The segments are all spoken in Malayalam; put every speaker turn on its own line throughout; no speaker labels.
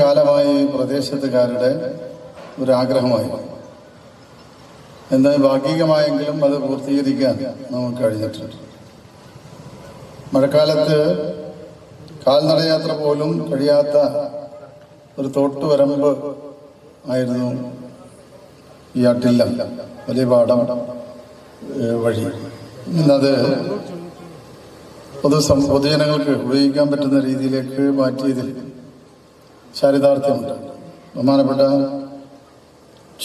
കാലമായി പ്രദേശത്തുകാരുടെ ഒരു ആഗ്രഹമായി എന്നാൽ ഭാഗികമായെങ്കിലും അത് പൂർത്തീകരിക്കാൻ നമുക്ക് കഴിഞ്ഞിട്ടുണ്ട്. മഴക്കാലത്ത് കാൽനടയാത്ര പോലും കഴിയാത്ത ഒരു തോട്ടുവരമ്പ് ആയിരുന്നു ഈ ആട്ടില്ല വലിയ പാടം. വഴി. ഇന്നത് പൊതു പൊതുജനങ്ങൾക്ക് ഉപയോഗിക്കാൻ പറ്റുന്ന രീതിയിലേക്ക് മാറ്റിയതിൽ ചാരിതാർത്ഥ്യമുണ്ട്. ബഹുമാനപ്പെട്ട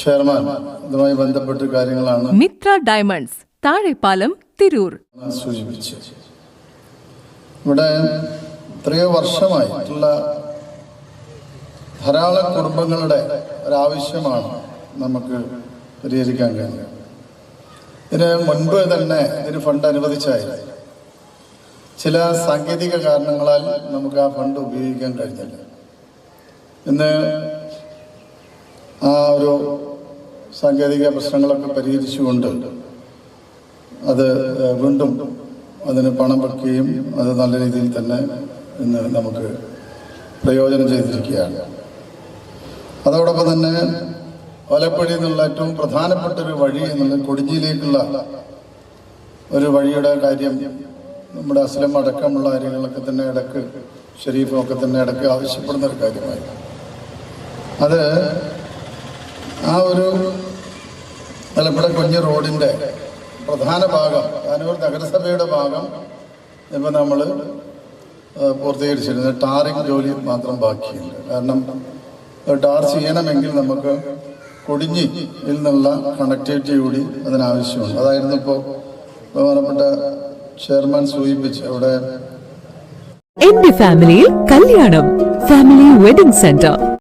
ചെയർമാൻ ഇതുമായി ബന്ധപ്പെട്ട കാര്യങ്ങളാണ്
മിത്ര ഡയമണ്ട്സ് താഴെപ്പാലം തിരൂർ.
സൂചിപ്പിച്ചു ഇവിടെ എത്രയോ വർഷമായിട്ടുള്ള ധാരാളം കുടുംബങ്ങളുടെ ഒരാവശ്യമാണ് നമുക്ക് പരിഹരിക്കാൻ കഴിയുക ഇതിന് മുൻപ് തന്നെ ഇതിന് ഫണ്ട് അനുവദിച്ചായിരുന്നു ചില സാങ്കേതിക കാരണങ്ങളാൽ നമുക്ക് ആ ഫണ്ട് ഉപയോഗിക്കാൻ കഴിഞ്ഞില്ല. ഇന്ന് ആ ഒരു സാങ്കേതിക പ്രശ്നങ്ങളൊക്കെ പരിഹരിച്ചുകൊണ്ട് അത് വീണ്ടും അതിന് പണം വെക്കുകയും അത് നല്ല രീതിയിൽ തന്നെ ഇന്ന് നമുക്ക് പ്രയോജനം ചെയ്തിരിക്കുകയാണ്. അതോടൊപ്പം തന്നെ ഓലപ്പടി എന്നുള്ള ഏറ്റവും പ്രധാനപ്പെട്ട ഒരു വഴി എന്നുള്ള കൊടിഞ്ചിയിലേക്കുള്ള ഒരു വഴിയുടെ കാര്യം നമ്മുടെ അസ്ലം അടക്കമുള്ള കാര്യങ്ങളൊക്കെ തന്നെ ഇടയ്ക്ക് ഷെരീഫും ഒക്കെ തന്നെ ഇടയ്ക്ക് ആവശ്യപ്പെടുന്ന ഒരു കാര്യമായി അത് ആ ഒരു മലപ്പുഴ കുഞ്ഞ് റോഡിന്റെ പ്രധാന ഭാഗം താനൂർ നഗരസഭയുടെ ഭാഗം ഇപ്പം നമ്മൾ പൂർത്തീകരിച്ചിരുന്നത് ടാറിങ് ജോലി മാത്രം ബാക്കിയുണ്ട്. കാരണം ടാർ ചെയ്യണമെങ്കിൽ നമുക്ക് കൊടിഞ്ഞി എന്നുള്ള കണക്ടിവിറ്റി കൂടി അതിനാവശ്യമുണ്ട് അതായിരുന്നു ഇപ്പോൾ ബഹുമാനപ്പെട്ട ചെയർമാൻ സൂചിപ്പിച്ച് അവിടെ
എന്റെ ഫാമിലിയിൽ കല്യാണം ഫാമിലി വെഡിംഗ് സെന്റർ.